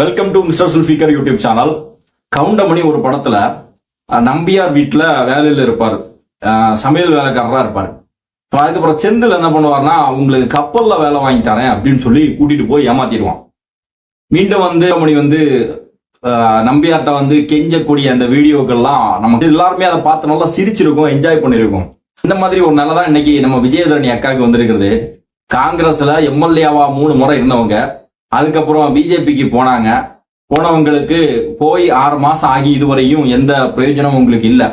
Welcome to mister Zulfikar YouTube channel Goundamani ஒரு படத்துல நம்பியார் வீட்டுல வேலையில இருப்பாரு. சமையல் வேலைக்காரரா இருப்பாரு. அப்புறம் அதுக்கப்புறம் செந்தில் என்ன பண்ணுவார்னா உங்களுக்கு கப்பல்ல வேலை வாங்கி தரேன் அப்படின்னு சொல்லி கூட்டிட்டு போய் ஏமாத்திடுவான். மீண்டும் வந்து மணி வந்து நம்பியார்கிட்ட வந்து கெஞ்சக்கூடிய அந்த வீடியோக்கள்லாம் நம்ம எல்லாருமே அதை பார்த்து நல்லா சிரிச்சிருக்கோம் என்ஜாய் பண்ணிருக்கோம். இந்த மாதிரி ஒரு நல்லதான் இன்னைக்கு நம்ம விஜயதரணி அக்காவுக்கு வந்திருக்கிறது. காங்கிரஸ்ல எம்எல்ஏவா மூணு முறை இருந்தவங்க. அதுக்கப்புறம் பிஜேபிக்கு போனாங்க. போனவங்களுக்கு போய் ஆறு மாசம் ஆகி இதுவரையும் எந்த பிரயோஜனமும் உங்களுக்கு இல்லை.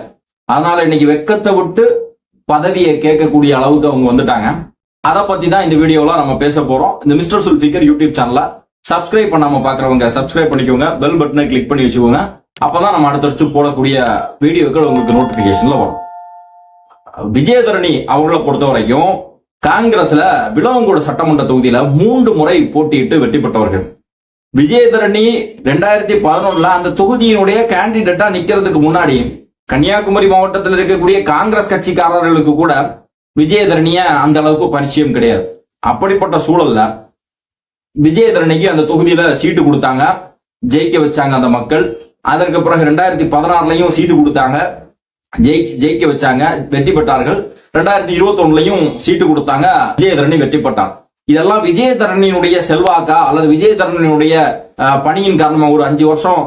அதனால இன்னைக்கு வெக்கத்தை விட்டு பதவியை கேட்கக்கூடிய அளவுக்கு அவங்க வந்துட்டாங்க. அதை பத்தி தான் இந்த வீடியோல நம்ம பேச போறோம். இந்த மிஸ்டர் சுல்பிகர் யூடியூப் சேனலை சப்ஸ்கிரைப் பண்ணாம பாக்குறவங்க சப்ஸ்கிரைப் பண்ணிக்கோங்க. பெல் பட்டனை கிளிக் பண்ணி வச்சுக்கோங்க. அப்பதான் நம்ம அடுத்தடுத்து போடக்கூடிய வீடியோக்கள் உங்களுக்கு நோட்டிபிகேஷன்ல வரும். விஜயதரணி அவங்கள பொறுத்த வரைக்கும் காங்கிரஸ்ல விளவங்கோடு சட்டமன்ற தொகுதியில மூன்று முறை போட்டியிட்டு வெற்றி பெற்றவர்கள். விஜயதரணி ரெண்டாயிரத்தி பதினொன்னுல அந்த தொகுதியினுடைய கேண்டிடேட்டா நிக்கிறதுக்கு முன்னாடி கன்னியாகுமரி மாவட்டத்தில் இருக்கக்கூடிய காங்கிரஸ் கட்சிக்காரர்களுக்கு கூட விஜயதரணிய அந்த அளவுக்கு பரிச்சயம் கிடையாது. அப்படிப்பட்ட சூழல்ல விஜயதரணிக்கு அந்த தொகுதியில சீட்டு கொடுத்தாங்க. ஜெயிக்க வச்சாங்க அந்த மக்கள். அதற்கு பிறகு ரெண்டாயிரத்தி பதினாறுலயும் சீட்டு கொடுத்தாங்க. ஜெயிச்சு ஜெயிக்க வச்சாங்க. வெற்றி பெற்றார்கள். ரெண்டாயிரத்தி இருபத்தி ஒண்ணுலயும் சீட்டு கொடுத்தாங்க. விஜயதரணி வெற்றி பெற்றார். இதெல்லாம் விஜயதரணியினுடைய செல்வாக்கா? அல்லது விஜயதரணியினுடைய அஹ், பணியின் காரணமா? ஒரு அஞ்சு வருஷம்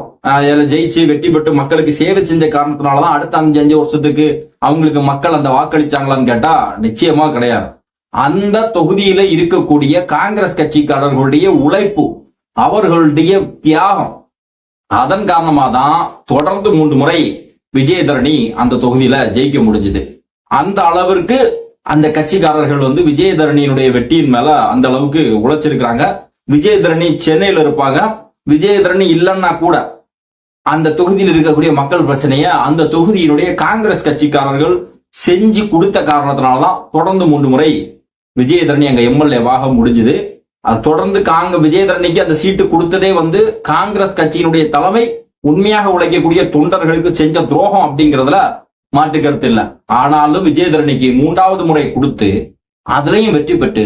ஜெயிச்சு வெற்றி பெற்று மக்களுக்கு சேவை செஞ்ச காரணத்தினாலதான் அடுத்த அஞ்சு அஞ்சு வருஷத்துக்கு அவங்களுக்கு மக்கள் அந்த வாக்களிச்சாங்களான்னு கேட்டா நிச்சயமா கிடையாது. அந்த தொகுதியில இருக்கக்கூடிய காங்கிரஸ் கட்சிக்காரர்களுடைய உழைப்பு அவர்களுடைய தியாகம் அதன் காரணமா தான் தொடர்ந்து மூன்று முறை விஜயதரணி அந்த தொகுதியில ஜெயிக்க முடிஞ்சது. அந்த அளவிற்கு அந்த கட்சிக்காரர்கள் வந்து விஜயதரணியினுடைய வெற்றியின் மேல அந்த அளவுக்கு உழைச்சிருக்கிறாங்க. விஜயதரணி சென்னையில இருப்பாங்க. விஜயதரணி இல்லைன்னா கூட அந்த தொகுதியில் இருக்கக்கூடிய மக்கள் பிரச்சனைய அந்த தொகுதியினுடைய காங்கிரஸ் கட்சிக்காரர்கள் செஞ்சு கொடுத்த காரணத்தினாலதான் தொடர்ந்து மூன்று முறை விஜயதரணி அங்க எம்எல்ஏவாக முடிஞ்சது. அது தொடர்ந்து காங்க விஜயதரணிக்கு அந்த சீட்டு கொடுத்ததே வந்து காங்கிரஸ் கட்சியினுடைய தலைமை உண்மையாக உழைக்கக்கூடிய தொண்டர்களுக்கு செஞ்ச துரோகம் அப்படிங்கறதுல மாற்று கருத்து இல்ல. ஆனாலும் விஜயதரணிக்கு மூன்றாவது முறை கொடுத்து அதுலயும் வெற்றி பெற்று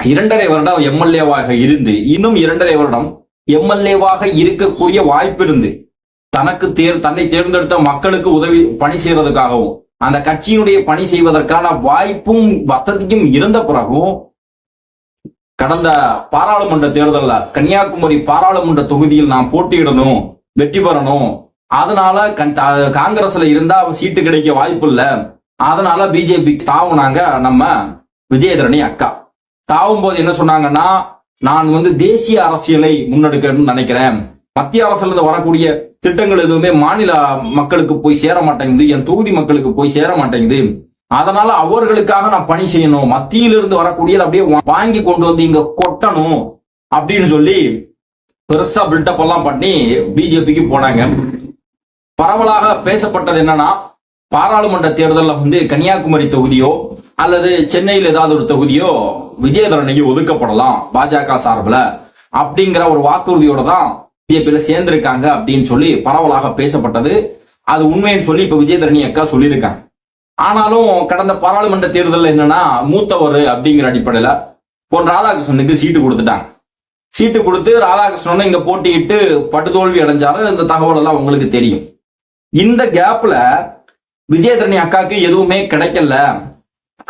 இரண்டரை வருடம் எம்எல்ஏவாக இருந்து இன்னும் இரண்டரை வருடம் எம்எல்ஏவாக இருக்கக்கூடிய வாய்ப்பு இருந்து தனக்கு தேர் தன்னை தேர்ந்தெடுத்த மக்களுக்கு உதவி பணி செய்யறதுக்காகவும் அந்த கட்சியினுடைய பணி செய்வதற்கான வாய்ப்பும் வசதியும் இருந்த பிறகும் கடந்த பாராளுமன்ற தேர்தலில் கன்னியாகுமரி பாராளுமன்ற தொகுதியில் நான் போட்டியிடணும். வெற்றி பெறணும். அதனால கன்- காங்கிரஸ்ல இருந்தா சீட்டு கிடைக்க வாய்ப்பு இல்ல. அதனால பிஜேபி தாவுனாங்க நம்ம விஜயதரணி அக்கா. தாவும் போது என்ன சொன்னாங்கன்னா நான் வந்து தேசிய அரசியலை முன்னெடுக்கணும்னு நினைக்கிறேன். மத்திய அரசுல இருந்து வரக்கூடிய திட்டங்கள் எதுவுமே மாநில மக்களுக்கு போய் சேர மாட்டேங்குது. என் தொகுதி மக்களுக்கு போய் சேர மாட்டேங்குது. அதனால அவர்களுக்காக நான் பணி செய்யணும். மத்தியிலிருந்து வரக்கூடியது அப்படியே வாங்கி கொண்டு வந்து இங்க கொட்டணும் அப்படின்னு சொல்லி பெருசா பில்டப் எல்லாம் பண்ணி பிஜேபிக்கு போனாங்க. பரவலாக பேசப்பட்டது என்னன்னா பாராளுமன்ற தேர்தலில் வந்து கன்னியாகுமரி தொகுதியோ அல்லது சென்னையில் ஏதாவது ஒரு தொகுதியோ விஜயதரணிக்கு ஒதுக்கப்படலாம் பாஜக சார்பில் அப்படிங்கிற ஒரு வாக்குறுதியோட தான் பிஜேபியில சேர்ந்திருக்காங்க அப்படின்னு சொல்லி பரவலாக பேசப்பட்டது. அது உண்மைன்னு சொல்லி இப்ப விஜயதரணி அக்கா சொல்லியிருக்காங்க. ஆனாலும் கடந்த பாராளுமன்ற தேர்தலில் என்னன்னா மூத்தவர் அப்படிங்கிற அடிப்படையில் பொன் ராதாகிருஷ்ணனுக்கு சீட்டு கொடுத்துட்டாங்க. சீட்டு கொடுத்து ராதாகிருஷ்ணன் இங்க போட்டியிட்டு படுதோல்வி அடைஞ்சாரு. இந்த தகவல் எல்லாம் உங்களுக்கு தெரியும். இந்த கேப்ல விஜயதரணி அக்காக்கு எதுவுமே கிடைக்கல.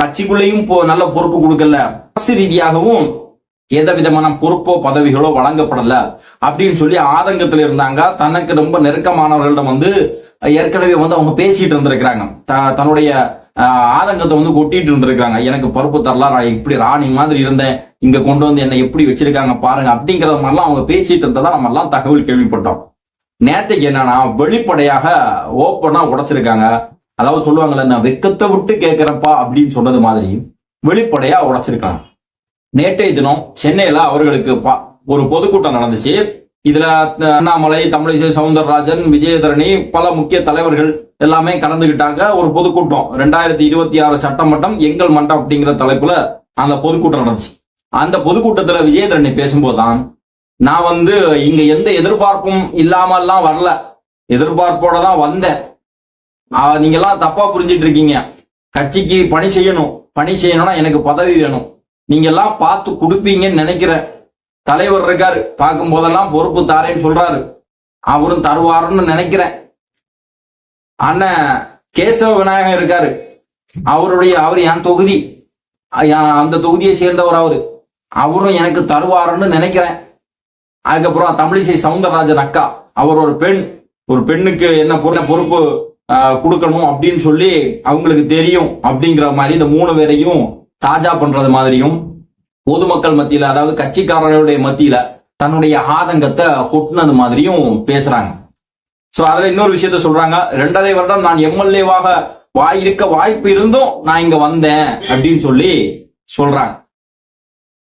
கட்சிக்குள்ளேயும் போ- நல்ல பொறுப்பு கொடுக்கல. அரசு ரீதியாகவும் எந்த விதமான பொறுப்போ பதவிகளோ வழங்கப்படல. அப்படின்னு சொல்லி ஆதங்கத்துல இருந்தாங்க. தனக்கு ரொம்ப நெருக்கமானவர்களிடம் வந்து ஏற்கனவே வந்து அவங்க பேசிட்டு இருந்திருக்கிறாங்க. த- தன்னுடைய ஆதங்கத்தை வந்து கொட்டிட்டு இருந்திருக்காங்க எனக்கு பொறுப்பு தரலாம் நான் இப்படி ராணி மாதிரி இருந்தேன். இங்க கொண்டு வந்து என்ன எப்படி வச்சிருக்காங்க பாருங்க. அப்படிங்கறது மாதிரிலாம் அவங்க பேசிட்டு இருந்ததா நம்ம எல்லாம் தகவல் கேள்விப்பட்டோம். நேத்துக்கு என்னன்னா வெளிப்படையாக ஓப்பனா உடைச்சிருக்காங்க. அதாவது சொல்லுவாங்கல்ல நான் வெக்கத்தை விட்டு கேட்கிறப்பா அப்படின்னு சொன்னது மாதிரி வெளிப்படையா உடைச்சிருக்காங்க. நேற்றைய தினம் சென்னையில அவர்களுக்கு பா- ஒரு பொதுக்கூட்டம் நடந்துச்சு. இதுல அண்ணாமலை தமிழிசை சவுந்தரராஜன் விஜயதரணி பல முக்கிய தலைவர்கள் எல்லாமே கலந்துகிட்டாங்க. ஒரு பொதுக்கூட்டம். ரெண்டாயிரத்தி இருபத்தி ஆறு சட்டமன்றம் எங்கள் மன்றம் அப்படிங்கிற தலைப்புல அந்த பொதுக்கூட்டம் நடந்துச்சு. அந்த பொதுக்கூட்டத்துல விஜயதரணி பேசும்போதுதான் நான் வந்து இங்க எந்த எதிர்பார்ப்பும் இல்லாமல்லாம் வரல. எதிர்பார்ப்போட தான் வந்தேன். நீங்க எல்லாம் தப்பா புரிஞ்சிட்டு இருக்கீங்க. கட்சிக்கு பணி செய்யணும். பணி செய்யணும்னா எனக்கு பதவி வேணும். நீங்க எல்லாம் பார்த்து கொடுப்பீங்கன்னு நினைக்கிறேன். தலைவர் இருக்காரு. பார்க்கும் போதெல்லாம் பொறுப்பு தாரேன்னு சொல்றாரு. அவரும் தருவாருன்னு நினைக்கிறேன். அண்ணன் கேசவ விநாயகம் இருக்காரு. அவருடைய அவர் என் தொகுதி. அந்த தொகுதியை சேர்ந்தவர் அவரு. அவரும் எனக்கு தருவாருன்னு நினைக்கிறேன். அதுக்கப்புறம் தமிழிசை சவுந்தரராஜன் அக்கா அவர் ஒரு பெண். ஒரு பெண்ணுக்கு என்ன பொறு- பொறுப்பு கொடுக்கணும் அப்படின்னு சொல்லி அவங்களுக்கு தெரியும் அப்படிங்கிற மாதிரி இந்த மூணு பேரையும் தாஜா பண்றது மாதிரியும் பொதுமக்கள் மத்தியில அதாவது கட்சிக்காரர்களுடைய மத்தியில தன்னுடைய ஆதங்கத்தை கொட்டினது மாதிரியும் பேசுறாங்க. சோ அதுல இன்னொரு விஷயத்த சொல்றாங்க. ரெண்டரை வருடம் நான் எம்எல்ஏவாக வாய் இருக்க வாய்ப்பு இருந்தும் நான் இங்க வந்தேன் அப்படின்னு சொல்லி சொல்றாங்க.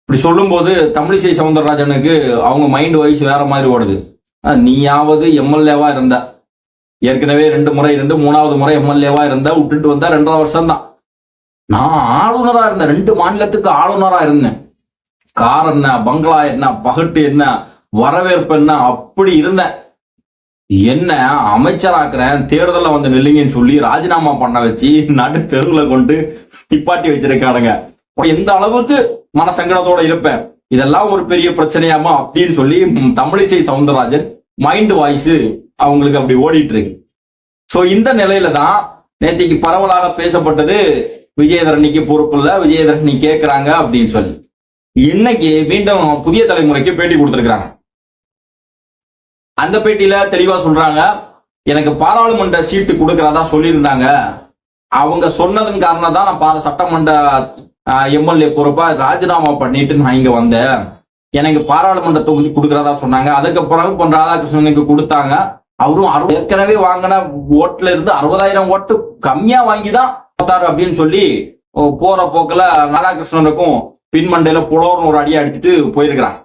இப்படி சொல்லும்போது தமிழிசை சவுந்தரராஜனுக்கு அவங்க மைண்ட் வைஸ் வேற மாதிரி ஓடுது. நீயாவது எம்எல்ஏவா இருந்த. ஏற்கனவே ரெண்டு முறை இருந்து மூணாவது முறை எம்எல்ஏவா இருந்த விட்டுட்டு வந்தா ரெண்டரை வருஷம் தான் நான் ஆளுநரா இருந்தேன். ரெண்டு மாநிலத்துக்கு ஆளுநரா இருந்தேன். கார் என்ன பங்களா என்ன பகட்டு என்ன வரவேற்பு என்ன அப்படி இருந்தேன். என்ன அமைச்சராக்குறேன்? தேர்தலில் வந்து நில்லுங்கன்னு சொல்லி ராஜினாமா பண்ண வச்சு நடு தெருவில் கொண்டு நிப்பாட்டி வச்சிருக்கானுங்க. எந்த அளவுக்கு மனசங்கடத்தோட இருப்பேன்? இதெல்லாம் ஒரு பெரிய பிரச்சனையாமா? அப்படின்னு சொல்லி தமிழிசை சவுந்தரராஜன் மைண்ட் வாய்ஸ் அவங்களுக்கு அப்படி ஓடிட்டு இருக்கு. ஸோ இந்த நிலையில தான் நேத்திக்கு பரவலாக பேசப்பட்டது விஜயதரணிக்கு பொறுப்பு இல்லை விஜயதரணி கேட்குறாங்க அப்படின்னு சொல்லி. இன்னைக்கு மீண்டும் புதிய தலைமுறைக்கு பேட்டி கொடுத்துருக்குறாங்க. அந்த பேட்டியில தெளிவா சொல்றாங்க எனக்கு பாராளுமன்ற சீட்டு கொடுக்கறதா சொல்லியிருந்தாங்க. அவங்க சொன்னதன் காரணம் தான் நான் பார சட்டமன்ற எம்எல்ஏ பொறுப்பா ராஜினாமா பண்ணிட்டு நான் இங்க வந்தேன். எனக்கு பாராளுமன்ற தொகுதி கொடுக்கறதா சொன்னாங்க. அதுக்கப்புறம் பொன் ராதாகிருஷ்ணனுக்கு கொடுத்தாங்க. அவரும் ஏற்கனவே வாங்கின ஓட்டுல இருந்து அறுபதாயிரம் ஓட்டு கம்மியா வாங்கி தான் பார்த்தாரு அப்படின்னு சொல்லி போற போக்குல ராதாகிருஷ்ணனுக்கும் பின்மண்டையில புலோர்னு ஒரு அடி அடிச்சுட்டு போயிருக்கிறாங்க.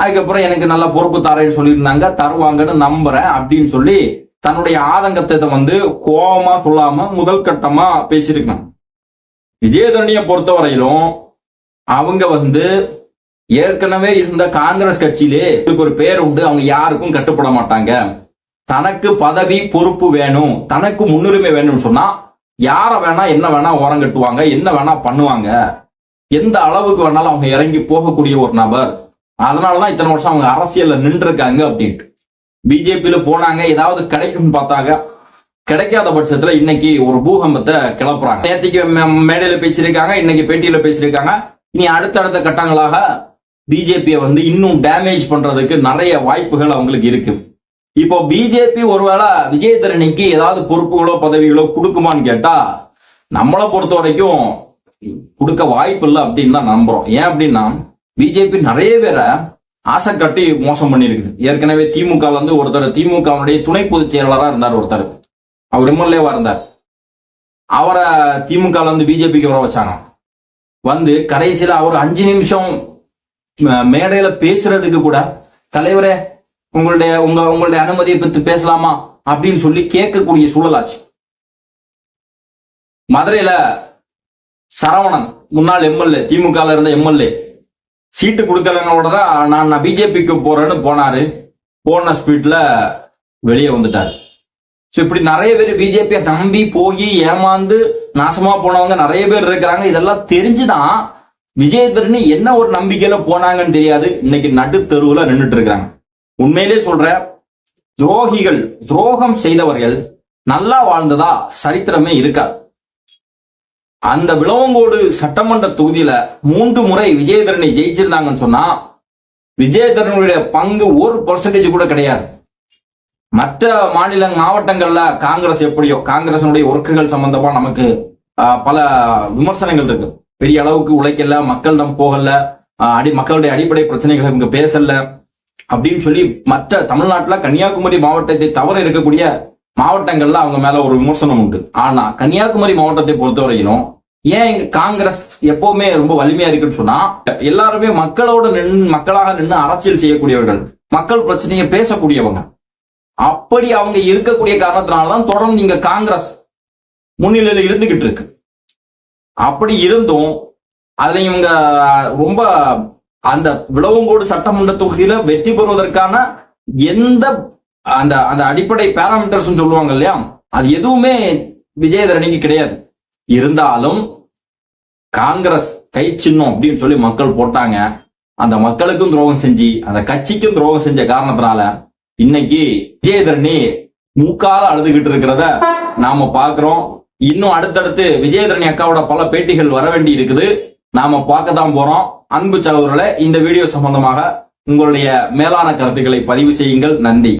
அதுக்கப்புறம் எனக்கு நல்ல பொறுப்பு தரேன்னு சொல்லியிருந்தாங்க தருவாங்கன்னு நம்புறேன் அப்படின்னு சொல்லி தன்னுடைய ஆதங்கத்தை வந்து கோபமா சொல்லாம முதல் கட்டமா பேசியிருக்காங்க விஜயதரணியை பொறுத்தவரையிலும் அவங்க வந்து ஏற்கனவே இருந்த காங்கிரஸ் கட்சியிலே இதுக்கு ஒரு பேர் உண்டு அவங்க யாருக்கும் கட்டுப்பட மாட்டாங்க. தனக்கு பதவி பொறுப்பு வேணும் தனக்கு முன்னுரிமை வேணும்னு சொன்னா யார வேணா என்ன வேணா ஓரம் கட்டுவாங்க என்ன வேணா பண்ணுவாங்க. எந்த அளவுக்கு வேணாலும் அவங்க இறங்கி போகக்கூடிய ஒரு நபர். அதனாலதான் இத்தனை வருஷம் அவங்க அரசியல்ல நின்றுருக்காங்க அப்படின்ட்டு. பிஜேபியில போனாங்க ஏதாவது கிடைக்கும்னு பார்த்தாங்க கிடைக்காத பட்சத்துல இன்னைக்கு ஒரு பூகம்பத்தை கிளப்புறாங்க. நேற்றுக்கு மே- மேடையில பேசியிருக்காங்க இன்னைக்கு பேட்டியில பேசியிருக்காங்க. இனி அடுத்தடுத்த கட்டங்களாக பிஜேபியை வந்து இன்னும் டேமேஜ் பண்றதுக்கு நிறைய வாய்ப்புகள் அவங்களுக்கு இருக்கு. இப்போ பிஜேபி ஒருவேளை விஜயதரணிக்கு ஏதாவது பொறுப்புகளோ பதவிகளோ கொடுக்குமான்னு கேட்டா நம்மளை பொறுத்த வரைக்கும் கொடுக்க வாய்ப்பு இல்லை அப்படின்னு தான் நம்புறோம். ஏன் அப்படின்னா பிஜேபி நிறைய பேரை ஆசை கட்டி மோசம் பண்ணியிருக்குது. ஏற்கனவே திமுக வந்து ஒருத்தர் திமுகவுடைய துணை பொதுச் செயலாளராக இருந்தார் ஒருத்தர். அவர் எம்எல்ஏவா இருந்தார். அவரை திமுக வந்து பிஜேபிக்கு வர வச்சாங்க. வந்து கடைசியில அவர் அஞ்சு நிமிஷம் மேடையில பேசுறதுக்கு கூட தலைவரே உங்களுடைய உங்க உங்களுடைய அனுமதியை பத்தி பேசலாமா? அப்படின்னு சொல்லி கேட்கக்கூடிய சூழலாச்சு. மதுரையில சரவணன் முன்னாள் எம்எல்ஏ திமுக இருந்த எம்எல்ஏ சீட்டு கொடுக்கலன்னு உடனே நான் நான் பிஜேபிக்கு போறேன்னு போனாரு. போன ஸ்பீட்ல வெளியே வந்துட்டாரு. ஸோ இப்படி நிறைய பேர் பிஜேபியை நம்பி போய் ஏமாந்து நாசமா போனவங்க நிறைய பேர் இருக்கிறாங்க. இதெல்லாம் தெரிஞ்சுதான் விஜயதரணி என்ன ஒரு நம்பிக்கையில போனாங்கன்னு தெரியாது. இன்னைக்கு நடு தெருவுல நின்றுட்டு இருக்கிறாங்க. உண்மையிலே சொல்ற துரோகிகள் துரோகம் செய்தவர்கள் நல்லா வாழ்ந்ததா சரித்திரமே இருக்காது. அந்த விளவங்கோடு சட்டமன்ற தொகுதியில மூன்று முறை விஜயதரணி ஜெயிச்சிருந்தாங்கன்னு சொன்னா விஜயதரனுடைய பங்கு ஒரு பர்சன்டேஜ் கூட கிடையாது. மற்ற மாநில மாவட்டங்கள்ல காங்கிரஸ் எப்படியோ காங்கிரசினுடைய ஒர்க்குகள் சம்பந்தமா நமக்கு ஆஹ், பல விமர்சனங்கள் இருக்கு. பெரிய அளவுக்கு உழைக்கல மக்களிடம் போகல அடி மக்களுடைய அடிப்படை பிரச்சனைகளை இவங்க பேசல அப்படின்னு சொல்லி மற்ற தமிழ்நாட்டுல கன்னியாகுமரி மாவட்டத்தை தவிர இருக்கக்கூடிய மாவட்டங்கள்ல அவங்க மேல ஒரு விமர்சனம் உண்டு. ஆனா கன்னியாகுமரி மாவட்டத்தை பொறுத்தவரையிலும் ஏன் இங்க காங்கிரஸ் எப்பவுமே ரொம்ப வலிமையா இருக்குன்னு சொன்னா எல்லாருமே மக்களோட நின்று மக்களாக நின்று அரசியல் செய்யக்கூடியவர்கள். மக்கள் பிரச்சனையை பேசக்கூடியவங்க. அப்படி அவங்க இருக்கக்கூடிய காரணத்தினாலதான் தொடர்ந்து இங்க காங்கிரஸ் முன்னிலையில இருந்துகிட்டு இருக்கு. அப்படி இருந்தும் அதுல இவங்க ரொம்ப அந்த விளவங்கோடு சட்டமன்ற தொகுதியில வெற்றி பெறுவதற்கான எந்த அந்த அந்த அடிப்படை பேராமீட்டர்ஸ் சொல்லுவாங்க இல்லையா? அது எதுவுமே விஜயதரணிக்கு கிடையாது. இருந்தாலும் காங்கிரஸ் கை சின்னம் அப்படின்னு சொல்லி மக்கள் போட்டாங்க. அந்த மக்களுக்கும் துரோகம் செஞ்சு அந்த கட்சிக்கும் துரோகம் செஞ்ச காரணத்தினால இன்னைக்கு விஜயதரணி மூக்கால அழுதுகிட்டு இருக்கிறத நாம பாக்குறோம் இன்னும் அடுத்தடுத்து விஜயதரணி அக்காவோட பல பேட்டிகள் வர வேண்டி இருக்குது. நாம பார்க்க தான் போறோம். அன்பு சகோதரர்களே இந்த வீடியோ சம்பந்தமாக உங்களுடைய மேலான கருத்துக்களை பதிவு செய்யுங்கள். நன்றி.